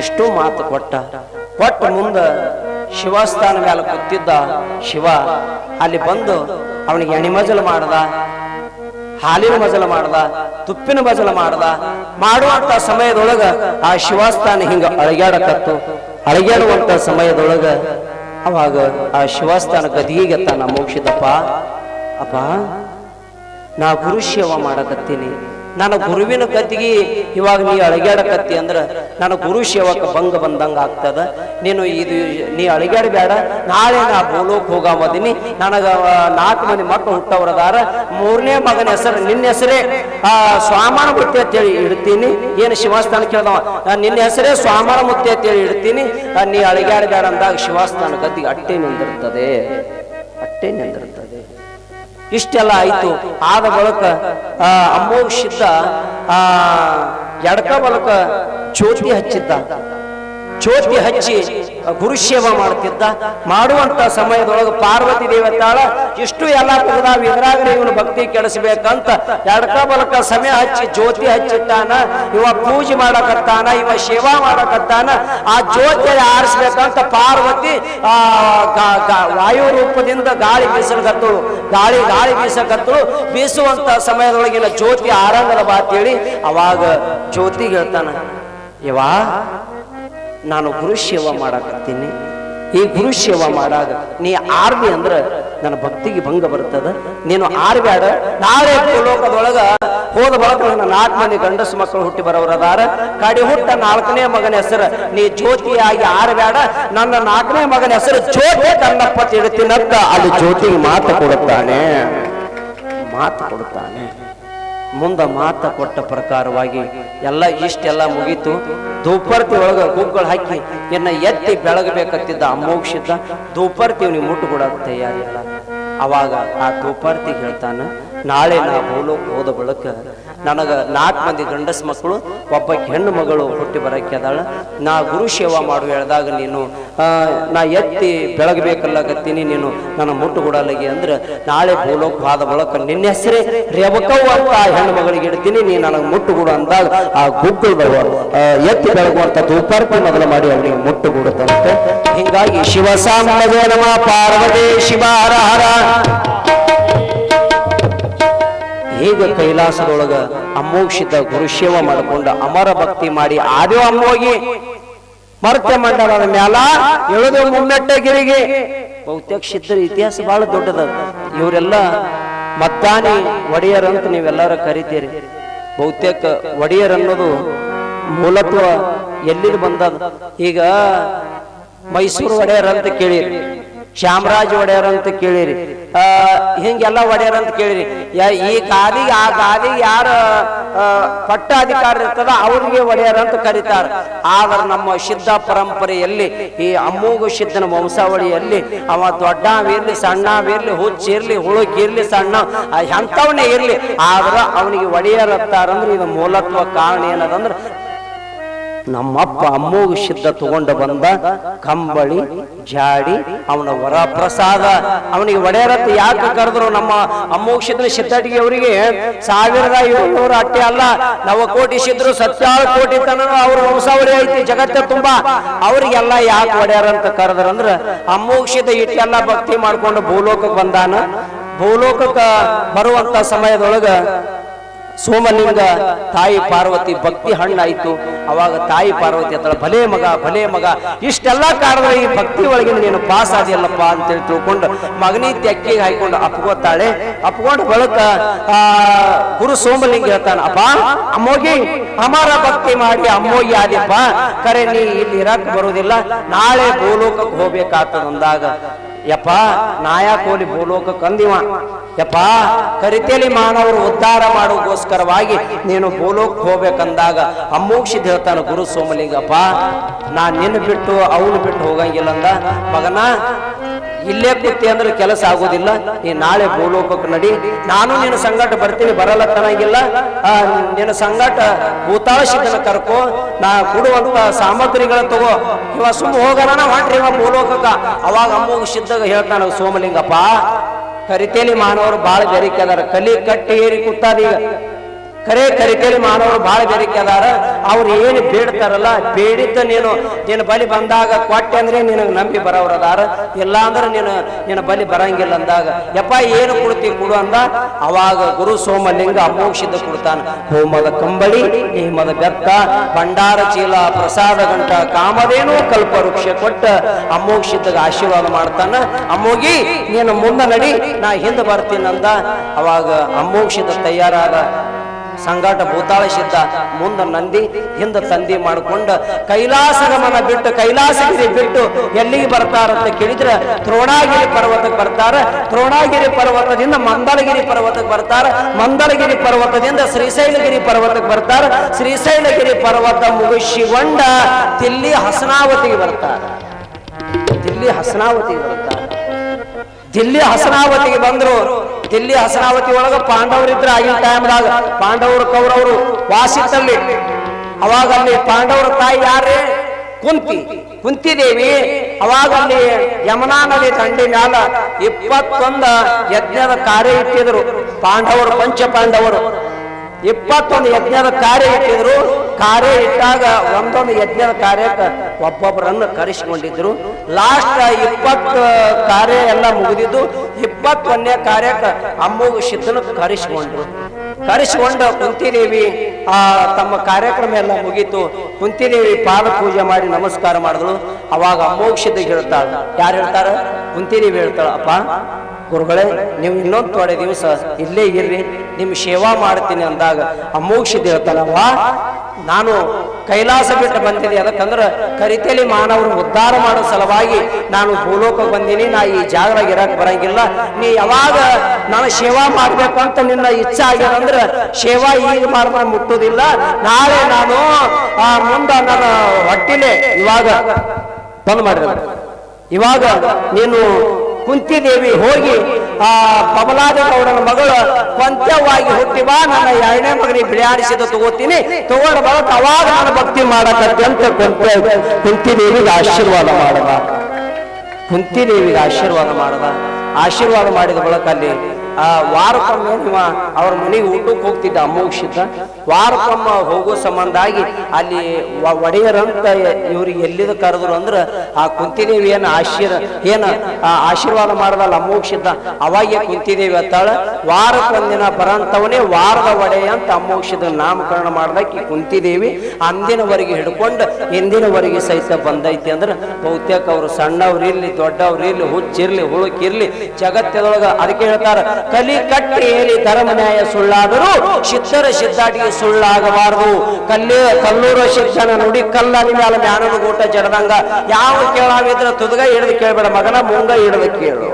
ಇಷ್ಟು ಮಾತು ಕೊಟ್ಟ. ಕೊಟ್ಟ ಮುಂದ ಶಿವಸ್ಥಾನ ಮೇಲೆ ಕೂತಿದ್ದ ಶಿವ, ಅಲ್ಲಿ ಬಂದು ಅವನಿಗೆ ಎಣಿಮಜಲು ಮಾಡ್ದ, ಹಾಲಿನ ಮಜಲ ಮಾಡ್ದ, ತುಪ್ಪಿನ ಮಜಲ ಮಾಡ್ದ. ಮಾಡುವಂತ ಸಮಯದೊಳಗ ಆ ಶಿವಸ್ಥಾನ ಹಿಂಗ ಅಳಗ್ಯಾಡಕತ್ತು. ಅಳಗ್ಯಾಡುವಂತ ಸಮಯದೊಳಗ ಅವಾಗ ಆ ಶಿವಸ್ಥಾನ ಗದಿಗೆ ನಮ್ಮ ಮೋಕ್ಷಿದಪ್ಪ ಅಪ್ಪ ನಾ ಗುರು ಸೇವ ಮಾಡಕತ್ತೀನಿ. ನನ್ನ ಗುರುವಿನ ಕತ್ತಿಗೆ ಇವಾಗ ನೀ ಅಳಗ್ಯಾಡಕತ್ತಿ ಅಂದ್ರೆ ನನ್ನ ಗುರು ಸೇವಕ ಭಂಗ ಬಂದಂಗ ಆಗ್ತದ. ನೀನು ಇದು ನೀ ಅಳಗ್ಯಾಡಬೇಡ. ನಾಳೆ ನಾ ಬೋಲೋಕ್ ಹೋಗಾಮದೀನಿ ನನಗ ನಾಲ್ಕು ಮಂದಿ ಮಕ್ಕಳು ಹುಟ್ಟವ್ರದಾರ. ಮೂರನೇ ಮಗನ ಹೆಸರು ನಿನ್ನ ಹೆಸರೇ. ಆ ಸ್ವಾಮಾನ ಮುತ್ತಿ ಅಂತೇಳಿ ಇಡ್ತೀನಿ. ಏನು ಶಿವಸ್ಥಾನ ಕೇಳ್ದವ ನಿನ್ನ ಹೆಸರೇ ಸ್ವಾಮಾನ ಮುತ್ತಿ ಅಂತೇಳಿ ಇಡ್ತೀನಿ. ನೀ ಅಳಗ್ಯಾಡಬೇಡ ಅಂದಾಗ ಶಿವಸ್ಥಾನ ಕತ್ತಿಗೆ ಅಟ್ಟೆ ನಿಂದಿರ್ತದೆ. ಅಟ್ಟೆ ನಿಂದಿರ್ತದೆ. ಇಷ್ಟೆಲ್ಲ ಆಯ್ತು. ಆದ ಬಳಕ ಆ ಅಮೋಕ್ಷಿದ್ದ ಆ ಎಡಕ ಬಳಕ ಜ್ಯೋತಿ ಹಚ್ಚಿದ್ದ. ಜ್ಯೋತಿ ಹಚ್ಚಿ ಗುರುಶೇವ ಮಾಡುತ್ತಿದ್ದ ಮಾಡುವಂತ ಸಮಯದೊಳಗೆ ಪಾರ್ವತಿ ದೇವತಾಳ ಇಷ್ಟು ಎಲ್ಲ ತೆಗೆದಾವ ಇದ್ರಾಗ ಇವನು ಭಕ್ತಿ ಕೆಡಿಸ್ಬೇಕಂತ ಎಡಕ ಬಲಕ ಸಮಯ ಹಚ್ಚಿ ಜ್ಯೋತಿ ಹಚ್ಚಿಟ್ಟಾನ, ಇವ ಪೂಜೆ ಮಾಡಕತ್ತಾನ, ಇವ ಸೇವಾ ಮಾಡಕತ್ತಾನ, ಆ ಜ್ಯೋತಿ ಆರಿಸ್ಬೇಕಂತ ಪಾರ್ವತಿ, ಆ ವಾಯು ರೂಪದಿಂದ ಗಾಳಿ ಬೀಸಲ್ಗತ್ತಳು ಗಾಳಿ ಗಾಳಿ ಬೀಸಕತ್ತಳು ಬೀಸುವಂತ ಸಮಯದೊಳಗಿನ ಜ್ಯೋತಿ ಆರಂಗದ ಬಾತೇಳಿ ಅವಾಗ ಜ್ಯೋತಿ ಹೇಳ್ತಾನ ಯವಾ ನಾನು ಗುರು ಸೇವ ಮಾಡಾಕತ್ತೀನಿ. ಈ ಗುರು ಸೇವ ಮಾಡಾಗ ನೀ ಆರ್ವಿ ಅಂದ್ರೆ ನನ್ನ ಭಕ್ತಿಗೆ ಭಂಗ ಬರ್ತದ. ನೀನು ಆರ್ಬ್ಯಾಡ ನಾಳೆ ಲೋಕದೊಳಗ ಹೋದ ಬಳಕ ನನ್ನ ನಾಲ್ಕು ಮಂದಿ ಗಂಡಸು ಮಕ್ಕಳು ಹುಟ್ಟಿ ಬರೋರದಾರ. ಕಡಿ ಹುಟ್ಟ ನಾಲ್ಕನೇ ಮಗನ ಹೆಸರು, ನೀ ಜ್ಯೋತಿಯಾಗಿ ಆರ್ಬ್ಯಾಡ ನನ್ನ ನಾಲ್ಕನೇ ಮಗನ ಹೆಸರು ಜ್ಯೋತಿ ಕನ್ನಪ್ಪ ತಿಳ್ತೀನಂತ ಅಲ್ಲಿ ಜ್ಯೋತಿಗೆ ಮಾತು ಕೊಡುತ್ತಾನೆ. ಮಾತು ಕೊಡುತ್ತಾನೆ. ಮುಂದ ಮಾತ ಕೊಟ್ಟ ಪ್ರಕಾರವಾಗಿ ಎಲ್ಲ ಇಷ್ಟೆಲ್ಲ ಮುಗೀತು. ಧೂಪರ್ತಿ ಒಳಗ ಗುಗ್ಗಳು ಹಾಕಿ ಎನ್ನ ಎತ್ತಿ ಬೆಳಗಬೇಕತ್ತಿದ್ದ ಅಮೋಕ್ಷಿದ್ದ ಧೂಪರ್ತಿ ಅವನಿಗೆ ಮುಟ್ಟು ತಯಾರಿಲ್ಲ. ಅವಾಗ ಆ ಧೂಪರ್ತಿ ಹೇಳ್ತಾನ, ನಾಳೆ ನಾ ಭೂಲೋಕ ಹೋದ ಬಳಿಕ ನನಗ ನಾಲ್ಕು ಮಂದಿ ಗಂಡಸ್ ಮಕ್ಕಳು, ಒಬ್ಬ ಹೆಣ್ಣು ಮಗಳು ಹುಟ್ಟಿ ಬರಕ್ಕೆ ಅದಾಳ. ನಾ ಗುರು ಸೇವಾ ಮಾಡು ಹೇಳಿದಾಗ ನೀನು ನಾ ಎತ್ತಿ ಬೆಳಗಬೇಕಲ್ಲಕತ್ತೀನಿ ನೀನು, ನನ್ನ ಮುಟ್ಟು ಕೊಡಲಗಿ ಅಂದ್ರೆ ನಾಳೆ ಭೂಲೋಕ ಹೋದ ಬಳಕ ನಿನ್ನ ಹೆಸರೇ ರೇವಕವ್ವ ಅಂತ ಆ ಹೆಣ್ಣು ಮಗಳಿಗೆ ಇಡ್ತೀನಿ, ನೀ ನನಗೆ ಮುಟ್ಟುಗೂಡು ಅಂದಾಗ ಆ ಗುಗ್ಗಳು ಎತ್ತಿ ಬೆಳಗುವಂತ ಧೂಪಾರ್ಪಣೆ ಮೊದಲು ಮಾಡಿ ಅವನಿಗೆ ಮುಟ್ಟು ಕೊಡುತ್ತಂತೆ ಹಿಂಗಾಗಿ ಶಿವ ಸಾಮ ನಮ, ಪಾರ್ವತಿ ಶಿವ ಹರ ಹರ ಹೀಗೆ ಕೈಲಾಸದೊಳಗ ಅಮೋಕ್ಷಿತ ಗುರುಶೇವ ಮಾಡಿಕೊಂಡ ಅಮರ ಭಕ್ತಿ ಮಾಡಿ ಆದ್ಯೋ ಅಮ್ಮೋಗಿ ಮರ್ತ್ಯ ಮಂಡಲದ ಮ್ಯಾಲ ಎಳೆದು ಮುಮ್ಮೆಟ್ಟಗಿರಿಗೆ ಬಹುತೇಕ ಸಿದ್ಧರ ಇತಿಹಾಸ ಬಹಳ ದೊಡ್ಡದ. ಇವರೆಲ್ಲ ಮದ್ದಾನಿ ಒಡೆಯರ್ ಅಂತ ನೀವೆಲ್ಲರೂ ಕರಿತೀರಿ. ಬಹುತೇಕ ಒಡೆಯರ್ ಅನ್ನೋದು ಮೂಲತ್ವ ಎಲ್ಲಿ ಬಂದದ? ಈಗ ಮೈಸೂರು ಒಡೆಯರ್ ಅಂತ ಕೇಳಿರಿ. ಶ್ಯಾಮರಾಜ್ ಒಡೆಯರ್ ಅಂತ ಕೇಳಿರಿ. ಆ ಹಿಂಗೆಲ್ಲ ಒಡೆಯರ್ ಅಂತ ಕೇಳಿರಿ ಈ ಗಾದಿಗೆ ಆ ಗಾದಿಗೆ ಯಾರ ಪಟ್ಟ ಅಧಿಕಾರ ಇರ್ತದ ಅವ್ರಿಗೆ ಒಡೆಯರ್ ಅಂತ ಕರೀತಾರ. ಆದ್ರೆ ನಮ್ಮ ಸಿದ್ಧ ಪರಂಪರೆಯಲ್ಲಿ ಈ ಅಮ್ಮೂಗು ಸಿದ್ಧನ ವಂಶಾವಳಿಯಲ್ಲಿ ಅವ ದೊಡ್ಡವಿರ್ಲಿ ಸಣ್ಣವಿರ್ಲಿ ಹುಚ್ಚಿರ್ಲಿ ಹುಳುಕಿರ್ಲಿ ಸಣ್ಣ ಆ, ಎಂಥವನೇ ಇರ್ಲಿ ಆದ್ರ ಅವನಿಗೆ ಒಡೆಯರ್ ಅಂತಾರಂದ್ರೆ ಇದು ಮೂಲತ್ವ ಕಾರಣ ಏನದಂದ್ರೆ ನಮ್ಮಪ್ಪ ಅಮ್ಮೋಗು ಸಿದ್ಧ ತಗೊಂಡ ಬಂದ ಕಂಬಳಿ, ಜಾಡಿ, ಅವನ ವರ ಪ್ರಸಾದ ಅವನಿಗೆ ಒಡೆಯರತ್ತು ಯಾಕೆ ಕರೆದ್ರು ನಮ್ಮ ಅಮ್ಮೋಗ ಸಿದ್ಧ ಸಿದ್ಧಟಿಗೆ ಅವರಿಗೆ ಸಾವಿರದ ಏಳ್ನೂರ ಅಟ್ಟೆ ಅಲ್ಲ, ನವಕೋಟಿ ಸಿದ್ರು ಸತ್ಯಾರು ಕೋಟಿ ತನ ಅವ್ರ ವಂಶಾವಳಿ ಐತಿ, ಜಗತ್ತ ತುಂಬಾ. ಅವರಿಗೆಲ್ಲ ಯಾಕೆ ಒಡೆಯರ ಅಂತ ಕರೆದ್ರಂದ್ರ ಅಂದ್ರ ಸಿದ್ಧ ಇಟ್ಟೆಲ್ಲ ಭಕ್ತಿ ಮಾಡ್ಕೊಂಡು ಭೂಲೋಕಕ್ಕೆ ಬಂದಾನ. ಭೂಲೋಕಕ್ಕೆ ಬರುವಂತ ಸಮಯದೊಳಗ ಸೋಮಲಿಂಗ ತಾಯಿ ಪಾರ್ವತಿ ಭಕ್ತಿ ಹಣ್ಣಾಯಿತು. ಅವಾಗ ತಾಯಿ ಪಾರ್ವತಿ ಅಂತ ಭಲೇ ಮಗ ಭಲೇ ಮಗ, ಇಷ್ಟೆಲ್ಲ ಕಾರಣದ ಈ ಭಕ್ತಿ ಒಳಗಿನ ನೀನು ಪಾಸ್ ಆದಿಯಲ್ಲಪ್ಪ? ಅಂತೇಳಿ ತಿಳ್ಕೊಂಡು ಮಗನಿ ತೆಕ್ಕಿಗೆ ಹಾಕೊಂಡು ಅಪ್ಕೋತಾಳೆ ಅಪ್ಕೊಂಡು ಬಳಕ, ಆ, ಗುರು ಸೋಮಲಿಂಗ ಹೇಳ್ತಾನ, ಅಪ್ಪ, ಅಮ್ಮೋಗಿ, ಅಮರ ಭಕ್ತಿ ಮಾಡಿ, ಅಮ್ಮೋಗಿ ಆದಿಪ್ಪ ಕರೆ ನೀ ಇಲ್ಲಿ ಇರಕ್ ಬರುವುದಿಲ್ಲ ನಾಳೆ ಗೋಲೋಕಕ್ಕೆ ಹೋಗ್ಬೇಕಾಗ್ತದ ಅಂದಾಗ ಯಪ್ಪ ನಾಯಕೋಲಿ ಭೂಲೋಕ ಕಂದಿವ. ಯಪ್ಪ, ಕರಿತೇಲಿ ಮಾನವರು ಉದ್ಧಾರ ಮಾಡೋಗೋಸ್ಕರವಾಗಿ ನೀನು ಭೂಲೋಕ ಹೋಗ್ಬೇಕಂದಾಗ ಅಮ್ಮೋಕ್ಷಿ ದೇವತಾನ ಗುರು ಸೋಮಲಿಂಗಪ್ಪ ನಾ ನಿನ್ನ ಬಿಟ್ಟು ಅವನು ಬಿಟ್ಟು ಹೋಗಂಗಿಲ್ಲ ಅಂದ. ಮಗನ ಇಲ್ಲೇ ಕೂತಿ ಅಂದ್ರೆ ಕೆಲಸ ಆಗೋದಿಲ್ಲ. ನೀ ನಾಳೆ ಭೂಲೋಕಕ್ಕೆ ನಡಿ. ನಾನು ನಿನ್ನ ಸಂಗಟ ಬರ್ತೀನಿ, ಬರಲ್ಲ ತನಗಿಲ್ಲ ನಿನ್ನ ಸಂಗಟ ಭೂತಾಳ ಶಿಕ್ಷಣ ಕರ್ಕೋ. ನಾ ಕೊಡುವಂತ ಸಾಮಗ್ರಿಗಳ ತಗೋ. ಇವ ಸುಮ್ಮ ಹೋಗೋಣ ಹೊಂಟ್ರಿ ಇವ ಭೂಲೋಕಕ್ಕ. ಅವಾಗ ಅಮ್ಮ ಸಿದ್ಧಗ ಹೇಳ್ತಾನ ಸೋಮಲಿಂಗಪ್ಪ. ಕರಿತೇಲಿ ಮಾನವರು, ಬಾಳ ಬೆರಿಕೆ ಅದಾರ. ಕಲಿ ಕಟ್ಟಿ ಏರಿ ಕೂತಾದೀಗ ಕರೆ ಕರಿತೇಲಿ ಮಾನವರು ಬಹಳ ಬೇಡಿಕೆ ಅದಾರ. ಅವ್ರು ಏನು ಬೇಡ್ತಾರಲ್ಲ, ಬೇಡಿದ್ದ ನೀನು, ನಿನ್ನ ಬಲಿ ಬಂದಾಗ ಕೊಟ್ಟೆ ಅಂದ್ರೆ ನಿನಗೆ ನಂಬಿ ಬರೋರು ಅದಾರ. ಇಲ್ಲ ಅಂದ್ರೆ ನೀನು, ನಿನ್ನ ಬಲಿ ಬರಂಗಿಲ್ಲ ಅಂದಾಗ. ಯಪ್ಪ, ಏನು ಕೊಡ್ತಿ ಕೊಡು ಅಂದ. ಅವಾಗ ಗುರು ಸೋಮಲಿಂಗ ಅಮೋಕ್ಷಿದ ಕೊಡ್ತಾನ. ಹೋಮದ ಕಂಬಳಿ ನೇಮದ ಬೆತ್ತ, ಭಂಡಾರ ಚೀಲ, ಪ್ರಸಾದ ಗಂಟ ಕಾಮದೇನೋ ಕಲ್ಪ ವೃಕ್ಷ ಕೊಟ್ಟ ಅಮೋಕ್ಷಿದ್ದಾಗ ಆಶೀರ್ವಾದ ಮಾಡ್ತಾನ. ಅಮ್ಮೋಗಿ, ನೀನು ಮುಂದೆ ನಡಿ, ನಾ ಹಿಂದೆ ಬರ್ತೀನಿ ಅಂದ ಅವಾಗ ಅಮೋಕ್ಷಿದ ತಯಾರಾದ ಸಂಗಾಟ ಭೂತಾಳ ಸಿದ್ಧ ಮುಂದ ನಂದಿ, ಹಿಂದ ತಂದಿ ಮಾಡ್ಕೊಂಡ ಕೈಲಾಸಗಮನ ಬಿಟ್ಟು ಕೈಲಾಸಗಿರಿ ಬಿಟ್ಟು ಎಲ್ಲಿಗೆ ಬರ್ತಾರಂತ ಕೇಳಿದ್ರ ದ್ರೋಣಾಗಿರಿ ಪರ್ವತಕ್ಕೆ ಬರ್ತಾರ. ದ್ರೋಣಾಗಿರಿ ಪರ್ವತದಿಂದ ಮಂದಳಗಿರಿ ಪರ್ವತಕ್ಕೆ ಬರ್ತಾರ. ಮಂದಳಗಿರಿ ಪರ್ವತದಿಂದ ಶ್ರೀಶೈಲಗಿರಿ ಪರ್ವತಕ್ಕೆ ಬರ್ತಾರ. ಶ್ರೀಶೈಲಗಿರಿ ಪರ್ವತ ಮುಗಿಸಿಕೊಂಡ ದಿಲ್ಲಿ ಹಸನಾವತಿಗೆ ಬರ್ತಾರ. ದಿಲ್ಲಿ ಹಸನಾವತಿಗೆ ಬರ್ತಾರ. ದಿಲ್ಲಿ ಹಸನಾವತಿಗೆ ಬಂದ್ರು ದಿಲ್ಲಿ ಹಸನಾವತಿ ಒಳಗ ಪಾಂಡವರಿದ್ರ ಆಗಿನ ಟೈಮ್ದಾಗ ಪಾಂಡವರು ಕೌರವರು ವಾಸಿತ್ತಲ್ಲಿ. ಅವಾಗ ಅಲ್ಲಿ ಪಾಂಡವರ ತಾಯಿ ಯಾರೇ? ಕುಂತಿ. ಕುಂತಿದೇವಿ. ಅವಾಗ ಅಲ್ಲಿ ಯಮುನಾ ನದಿ ದಂಡಿ ಮ್ಯಾಲ ಇಪ್ಪತ್ತೊಂದ ಯಜ್ಞದ ಕಾರ್ಯ ಇಟ್ಟಿದ್ರು ಪಾಂಡವರು ಪಂಚ ಪಾಂಡವರು ಇಪ್ಪತ್ತೊಂದು ಯಜ್ಞದ ಕಾರ್ಯ ಇಟ್ಟಿದ್ರು. ಕಾರ್ಯ ಇಟ್ಟಾಗ ಒಂದೊಂದು ಯಜ್ಞದ ಕಾರ್ಯಕ್ಕೆ ಒಬ್ಬೊಬ್ಬರನ್ನು ಕರೆಸಿಕೊಂಡಿದ್ರು. ಲಾಸ್ಟ್ ಇಪ್ಪತ್ತು ಕಾರ್ಯ ಎಲ್ಲ ಮುಗಿದಿದ್ದು, ಇಪ್ಪತ್ತೊಂದನೇ ಕಾರ್ಯಕ್ಕೆ ಅಮ್ಮಗು ಸಿದ್ಧನ ಕರೆಸಿಕೊಂಡ್ರು. ಕರೆಸಿಕೊಂಡು ಕುಂತಿದೇವಿ, ಆ, ತಮ್ಮ ಕಾರ್ಯಕ್ರಮ ಎಲ್ಲ ಮುಗೀತು. ಕುಂತಿದೇವಿ ಪಾದ ಪೂಜೆ ಮಾಡಿ ನಮಸ್ಕಾರ ಮಾಡಿದ್ರು ಅವಾಗ ಅಮ್ಮೋಗ ಹೇಳ್ತಾಳ. ಯಾರು ಹೇಳ್ತಾರ ಕುಂತಿದೇವಿ ಹೇಳ್ತಾಳ, ಅಪ್ಪ ಗುರುಗಳೇ, ನೀವು ಇನ್ನೊಂದು ತೊಡೆ ದಿವಸ ಇಲ್ಲೇ ಇರ್ರಿ, ನಿಮ್ ಸೇವಾ ಮಾಡ್ತೀನಿ ಅಂದಾಗ ಅಮೋಕ್ಷ ಹೇಳ್ತಾನವ್ವ ನಾನು ಕೈಲಾಸ ಬಿಟ್ಟು ಬಂದಿದೆ ಅದಕ್ಕಂದ್ರೆ ಕರಿತೇಲಿ ಮಾನವರು ಉದ್ಧಾರ ಮಾಡೋ ಸಲುವಾಗಿ ನಾನು ಭೂಲೋಕ ಬಂದೀನಿ, ನಾ ಈ ಜಾಗದಾಗ ಇರಕ್ ಬರಂಗಿಲ್ಲ. ನೀ ಯಾವಾಗ ನಾನು ಸೇವಾ ಮಾಡ್ಬೇಕು ಅಂತ ನಿನ್ನ ಇಚ್ಛೆ ಆಗ್ಯದಂದ್ರೆ ಸೇವಾ ಈಗ ಮಾಡ್ಕೊಂಡು ಮುಟ್ಟುದಿಲ್ಲ. ನಾಳೆ ನಾನು ಆ ಮುಂದ ನನ್ನ ಹೊಟ್ಟಿನೇ ಇವಾಗ ಬಂದ್ ಮಾಡಿದ. ಇವಾಗ ನೀನು ಕುಂತಿದೇವಿ ಹೋಗಿ ಆ ಕಮಲಾದ ಗೌಡನ ಮಗಳು ಕೊಂಚವಾಗಿ ಹುಟ್ಟಿ ಬಾ, ನನ್ನ ಎರಡನೇ ಮಗನಿಗೆ ಬಿಳಿಯಾಡಿಸಿದ ತಗೋತೀನಿ. ತಗೊಂಡು ಬರತ್ ಅವಾಗ ನಾನು ಭಕ್ತಿ ಮಾಡಕ್ಕಂತ ಕುಂತ ಕುಂತಿದೇವಿಗೆ ಆಶೀರ್ವಾದ ಮಾಡದ. ಕುಂತಿದೇವಿಗೆ ಆಶೀರ್ವಾದ ಮಾಡದ. ಆಶೀರ್ವಾದ ಮಾಡಿದ ಬಳಕಲ್ಲಿ ಆ ವಾರಕ್ಕೊಮ್ಮೆ ಇವ ಅವ್ರ ಮನೆಗೆ ಊಟಕ್ಕೆ ಹೋಗ್ತಿದ್ದ ಅಮೋಕ್ಷಿದ್ದ ವಾರಕ್ಕೊಮ್ಮ ಹೋಗೋ ಸಂಬಂಧಾಗಿ ಅಲ್ಲಿ ವ- ಒಡೆಯರಂತ ಇವ್ರಿಗೆ ಎಲ್ಲಿದ ಕರೆದ್ರು ಅಂದ್ರೆ ಆ ಕುಂತಿದೇವಿ ಏನು ಆಶೀರ್, ಏನು ಆಶೀರ್ವಾದ ಮಾಡದಲ್ಲ ಅಮೋಕ್ಷಿದ್ದ ಅವಾಗೆ ಕುಂತಿದೇವಿ ಅತ್ತಾಳ ವಾರಕ್ಕೊಂದಿನ ಬರಂತವನೇ ವಾರದ ಒಡೆಯ ಅಂತ ಅಮೋಕ್ಷದ ನಾಮಕರಣ ಮಾಡ್ದಕ್ಕೆ ಕುಂತಿದೇವಿ. ಅಂದಿನವರೆಗೆ ಹಿಡ್ಕೊಂಡು ಇಂದಿನವರೆಗೆ ಸಹಿತ ಬಂದೈತಿ ಅಂದ್ರೆ ಬಹುತೇಕ ಅವರು ಸಣ್ಣವ್ರು ಇರ್ಲಿ, ದೊಡ್ಡವ್ರು ಇರ್ಲಿ, ಹುಚ್ಚಿರ್ಲಿ ಹುಳುಕಿರ್ಲಿ ಜಗತ್ತದೊಳಗ ಅದಕ್ಕೆ ಹೇಳ್ತಾರ ಕಲಿ ಕಟ್ಟಿ ಹೇಳಿ ಧರ್ಮ ನ್ಯಾಯ ಸುಳ್ಳಾದರೂ ಶಿಕ್ಷರ ಸಿದ್ಧಾಟಿಗೆ ಸುಳ್ಳಾಗಬಾರದು. ಕಲ್ಲಿ, ಕಲ್ಲೂರ ಶಿಕ್ಷಣ ನುಡಿ ಕಲ್ಲ ಮ್ಯಾಲ ಜ್ಞಾನದ ಊಟ ಜಡದಂಗ. ಯಾವ ಕೇಳಾವಿದ್ರ ತುದಗ ಹಿಡಿದು ಕೇಳಬೇಡ. ಮಗನ ಮುಂಗ ಹಿಡಿದು ಕೇಳು.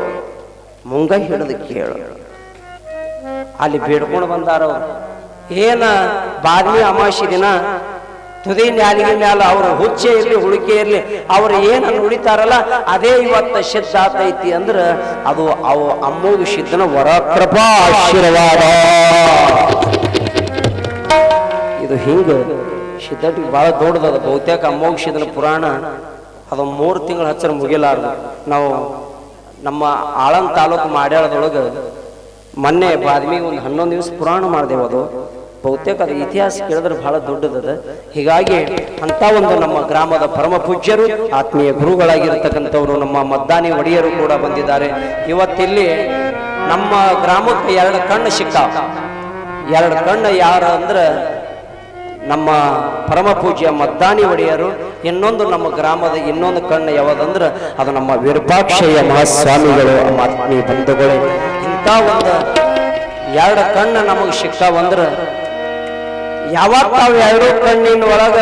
ಮುಂಗ ಹಿಡಿದು ಕೇಳು. ಅಲ್ಲಿ ಬೇಡ್ಕೊಂಡು ಬಂದಾರ ಏನ ಬಾದಿ ಅಮಾವಾಸ್ಯೆ ದಿನ ತುದಿ ನ್ಯಾಲಿಗೆ ಮ್ಯಾಲ ಅವ್ರ ಹುಚ್ಚೆ ಇರಲಿ, ಹುಡುಕೆ ಇರಲಿ, ಅವ್ರು ಏನು ಉಳಿತಾರಲ್ಲ, ಅದೇ ಇವತ್ತ ಸಿದ್ಧ ಆತೈತಿ ಅಂದ್ರೆ ಅದು ಅವು ಅಮ್ಮೋಗ ವರ ಕೃಪಾ ಆಶೀರ್ವಾದ. ಇದು ಹಿಂಗ ಸಿದ್ಧಟಿಗೆ ಬಹಳ ದೊಡ್ಡದದ ಬಹುತೇಕ ಅಮ್ಮೋಗ ಪುರಾಣ ಅದು ಮೂರು ತಿಂಗಳ ಹಚ್ಚರ ಮುಗಿಲಾರ್ದು. ನಾವು ನಮ್ಮ ಆಳಂದ ತಾಲೂಕು ಮಾಡ್ಯಾಳದೊಳಗೆ ಮೊನ್ನೆ ಬಾದ್ಮಿಗೆ ಒಂದು ಹನ್ನೊಂದು ದಿವಸ ಪುರಾಣ ಮಾಡಿದೆವು ಅದು. ಬಹುತೇಕ ಅದು ಇತಿಹಾಸ ಕೇಳಿದ್ರೆ ಬಹಳ ದೊಡ್ಡದದ. ಹೀಗಾಗಿ ಅಂತ ಒಂದು ನಮ್ಮ ಗ್ರಾಮದ ಪರಮ ಪೂಜ್ಯರು, ಆತ್ಮೀಯ ಗುರುಗಳಾಗಿರ್ತಕ್ಕಂಥವರು, ನಮ್ಮ ಮದ್ದಾನಿ ಒಡೆಯರು ಕೂಡ ಬಂದಿದ್ದಾರೆ. ಇವತ್ತಿಲ್ಲಿ ನಮ್ಮ ಗ್ರಾಮಕ್ಕೆ ಎರಡು ಕಣ್ಣು ಸಿಕ್ಕ ಎರಡು ಕಣ್ಣು ಯಾರು ಅಂದ್ರೆ ನಮ್ಮ ಪರಮ ಪೂಜ್ಯ ಮದ್ದಾನಿ ಒಡೆಯರು. ಇನ್ನೊಂದು ನಮ್ಮ ಗ್ರಾಮದ ಇನ್ನೊಂದು ಕಣ್ಣು ಯಾವುದಂದ್ರೆ ಅದು ನಮ್ಮ ವಿರೂಪಾಕ್ಷಯ್ಯ ಮಹಾಸ್ವಾಮಿಗಳು, ನಮ್ಮ ಆತ್ಮೀಯ ಬಂಧುಗಳೇ. ಇಂಥ ಒಂದು ಎರಡು ಕಣ್ಣು ನಮಗೆ ಸಿಕ್ಕಾವಂದ್ರೆ ಯಾವತ್ತು ಅವು ಎರಡು ಕಣ್ಣಿನ ಒಳಗ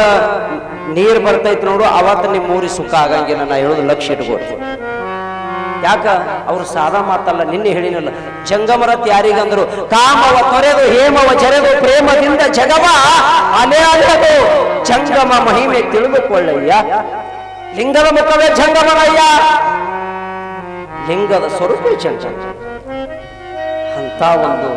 ನೀರು ಬರ್ತೈತಿ ನೋಡು, ಅವತ್ತ ನಿಮ್ಮ ಊರಿ ಸುಖ ಆಗಂಗಿಲ್ಲ ನಾ ಹೇಳುದು ಲಕ್ಷ ಇಟ್ಬೋದು ಯಾಕ? ಅವ್ರು ಸಾದಾ ಮಾತಲ್ಲ, ನಿನ್ನೆ ಹೇಳಿನಲ್ಲ, ಜಂಗಮರತ್ ಯಾರಿಗಂದ್ರು, ಕಾಮವ ತೊರೆದು, ಹೇಮವ ಜರೆದು, ಪ್ರೇಮದಿಂದ ಜಗವ ಅಲೆ ಅಲೆದು. ಜಂಗಮ ಮಹಿಮೆ ತಿಳಿದುಕೊಳ್ಳಯ್ಯ. ಲಿಂಗದ ಮುಖವೇ ಜಂಗಮನಯ್ಯ ಲಿಂಗದ ಸ್ವರೂಪ ಚಂಚ ಅಂತ ಒಂದು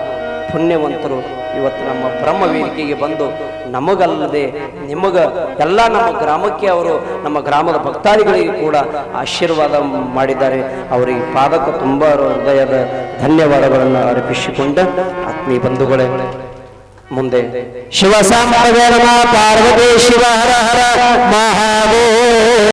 ಪುಣ್ಯವಂತರು ಇವತ್ತು ನಮ್ಮ ಬ್ರಹ್ಮ ವೇದಿಕೆಗೆ ಬಂದು ನಮಗಲ್ಲದೆ ನಿಮಗ ಎಲ್ಲ ನಮ್ಮ ಗ್ರಾಮಕ್ಕೆ ಅವರು ನಮ್ಮ ಗ್ರಾಮದ ಭಕ್ತಾದಿಗಳಿಗೆ ಕೂಡ ಆಶೀರ್ವಾದ ಮಾಡಿದ್ದಾರೆ. ಅವರಿಗೆ ಪಾದಕ ತುಂಬ ಹೃದಯದ ಧನ್ಯವಾದಗಳನ್ನು ಅರ್ಪಿಸಿಕೊಂಡ ಆತ್ಮೀಯ ಬಂಧುಗಳೇ, ಮುಂದೆ ಶಿವ ಪಾರ್ವತಿ ಶಿವ ಹರ ಹರ ಮಹಾದೇವ.